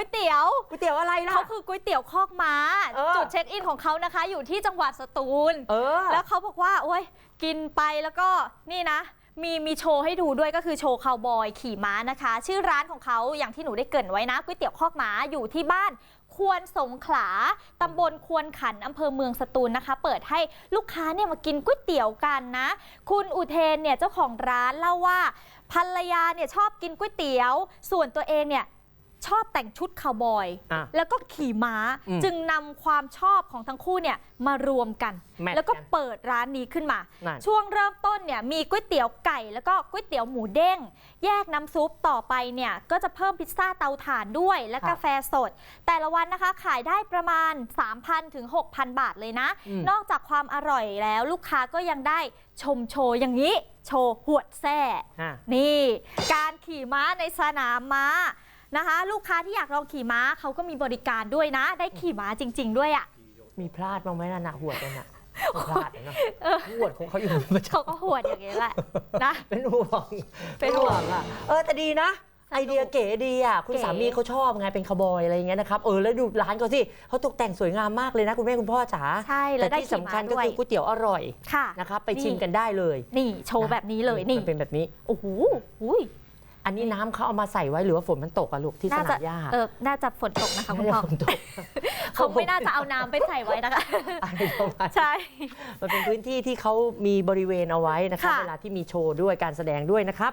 ก๋วยเตี๋ยวก๋วยเตี๋ยวอะไรล่ะ เขาคือก๋วยเตี๋ยวคอกม้า เออ จุดเช็คอินของเขานะคะ อยู่ที่จังหวัดสตูล เออ แล้วเขาบอกว่าโอ้ยกินไปแล้วก็นี่นะ มีมีโชว์ให้ดูด้วยก็คือโชว์คาวบอยขี่ม้านะคะ ชื่อร้านของเขาอย่างที่หนูได้เกรินไว้นะก๋วยเตี๋ยวคอกม้าอยู่ที่บ้าน ควรสงขลาตำบลควรขันอำเภอเมืองสตูลนะคะ เปิดให้ลูกค้าเนี่ยมากินก๋วยเตี๋ยวกันนะ คุณอุเทนเนี่ยเจ้าของร้านเล่าว่าภรรยาเนี่ยชอบกินก๋วยเตี๋ยว ส่วนตัวเองเนี่ย ชอบแต่งชุดคาวบอย อะแล้วก็ขี่ม้าอืมจึงนำความชอบของทั้งคู่เนี่ยมารวมกัน แมทแล้วก็กันเปิดร้านนี้ขึ้นมา นั่น ช่วงเริ่มต้นเนี่ยมีก๋วยเตี๋ยวไก่ แล้วก็ก๋วยเตี๋ยวหมูเด้ง แยกน้ำซุปต่อไปเนี่ยก็จะเพิ่มพิซซ่าเตาถ่านด้วยและครับกาแฟสด แต่ละวันนะคะขายได้ประมาณ 3,000ถึง6,000 บาทเลยนะ อืม นอกจากความอร่อยแล้วลูกค้าก็ยังได้ชมโชว์อย่างนี้ โชว์หวดแซ่ อะ นี่ การขี่ม้าในสนามม้า นะคะ ลูกค้าที่อยากลองขี่ม้าเขาก็มีบริการด้วยนะ ได้ขี่ม้าจริง ๆ ด้วยอะ มีพลาดบ้างไหมล่ะนะหวดกันอะไม่พลาดนะหวดของเขาอยู่ประจเขาก็หวดอย่างนี้แหละนะำเป็นห่วงเป็นห่วงอะเออแต่ดีนะ ไอเดียเก๋ดีอะคุณเก๋ สามีเขาชอบไงเป็นคาวบอยอะไรอย่างเงี้ยนะครับเออแล้วดูร้านเขาสิเขาตกแต่งสวยงามมากเลยนะคุณแม่คุณพ่อจ๋าใช่แล้แต่วได้ที่ขี่สำคัม้าญก็ด้วยคือก๋วยเตี๋ยวอร่อยค่ะ นะครับไปชิมกันได้เลยนี่โชว์แบบนี้เลยนี่มันเป็นแบบนี้ โอ้โหอุ้ย อันนี้น้ำเขาเอามาใส่ไว้หรือว่าฝนมันตกอะลูกที่สน่าจะนามหญ้าเออน่าจะฝนตกนะคะคุณน่าพ่อจะฝนตกเขาไม่น่าจะเอาน้ำไปใส่ไว้นะคะ อะไรประมาณใช่ มันเป็นพื้นที่ที่เขามีบริเวณเอาไว้นะครับค่ะ เวลาที่มีโชว์ด้วยการแสดงด้วยนะครับ